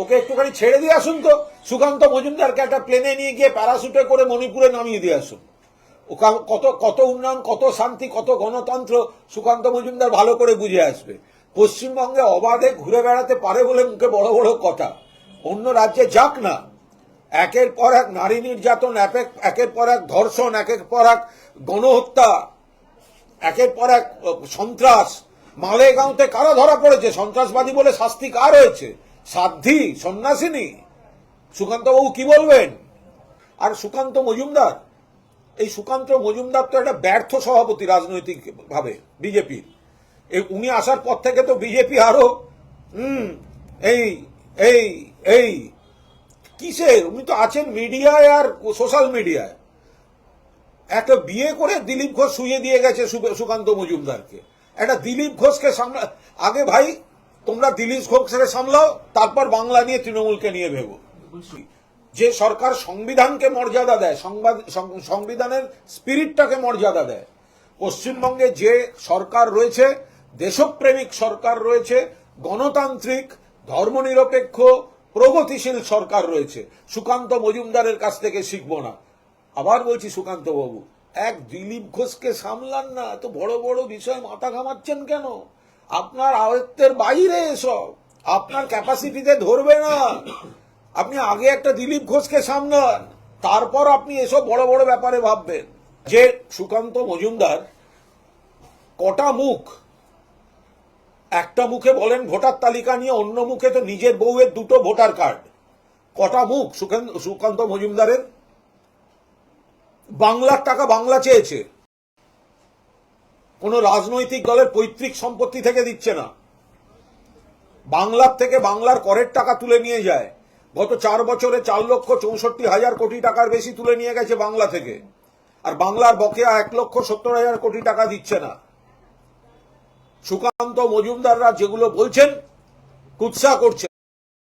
ওকে একটুখানি ছেড়ে দিয়ে আসুন তো। সুকান্ত মজুমদারকে একটা প্লেনে নিয়ে গিয়ে প্যারাসুটে করে মণিপুরে নামিয়ে দিয়ে আসুন। কত কত উন্নয়ন, কত শান্তি, কত গণতন্ত্র সুকান্ত মজুমদার ভালো করে বুঝে আসবে। পশ্চিমবঙ্গে অবাধে ঘুরে বেড়াতে পারে বলে মুখে বড় বড় কথা। অন্য রাজ্যে যাক না। একের পর এক নারী নির্যাতন একের পর এক ধর্ষণ একের পর এক গণহত্যা, একের পর এক সন্ত্রাস। মালেগাঁওতে কারা ধরা পড়েছে? সন্ত্রাসবাদী বলে শাস্তি কার হয়েছে সাধ্বী, সন্ন্যাসিনী। সুকান্ত বাবু কি বলবেন? আর সুকান্ত মজুমদার? এই সুকান্ত মজুমদার তো একটা ব্যর্থ সভাপতি রাজনৈতিক ভাবে বিজেপির। এই উনি আসার পর থেকে তো বিজেপি আরও, হুম, এই এই এই। কিসের? উনি তো আছেন মিডিয়ায় আর সোশ্যাল মিডিয়ায়। একটা বিয়ে করে দিলীপ ঘোষ শুয়ে দিয়ে গেছে সুকান্ত মজুমদারকে। একটা দিলীপ ঘোষকে সামলা, আগে ভাই তোমরা দিলীপ ঘোষকে সামলাও, তারপর বাংলা নিয়ে তৃণমূলকে নিয়ে ভেবো। যে সরকার সংবিধানকে মর্যাদা দেয় সংবিধানের স্পিরিটটাকে মর্যাদা দেয়, পশ্চিমবঙ্গে যে সরকার রয়েছে, দেশপ্রেমিক সরকার রয়েছে, গণতান্ত্রিক, ধর্মনিরপেক্ষ, প্রগতিশীল সরকার রয়েছে, সুকান্ত মজুমদারের কাছ থেকে শিখব না। আবার বলছি, সুকান্ত বাবু, এক দিলীপ ঘোষকে সামলান না, এত বড় বড় বিষয় মাথা ঘামাচ্ছেন কেন? আপনার আয়ত্তের বাইরে এসব। আপনার ক্যাপাসিটিতে ধরবে না। আপনি আগে একটা দিলীপ ঘোষকে সামলান, তারপর আপনি এসব বড় বড় ব্যাপারে ভাববেন। যে সুকান্ত মজুমদার কটা মুখ, একটা মুখে বলেন ভোটার তালিকা নিয়ে অন্য মুখে তো নিজের বউয়ের দুটো ভোটার কার্ড। কটা মুখ সুকান্ত মজুমদারের? বাংলার টাকা বাংলা চেয়েছে। কোন রাজনৈতিক দলের পৈতৃক সম্পত্তি থেকে দিচ্ছে না। বাংলার থেকে বাংলার করের টাকা তুলে নিয়ে যায়। গত চার বছরে চার লক্ষ চৌষট্টি হাজার কোটি টাকার বেশি তুলে নিয়ে গেছে বাংলা থেকে। আর বাংলার বকেয়া এক লক্ষ সত্তর হাজার কোটি টাকা দিচ্ছে না। সুকান্ত মজুমদাররা যেগুলো বলছেন, কুৎসা করছে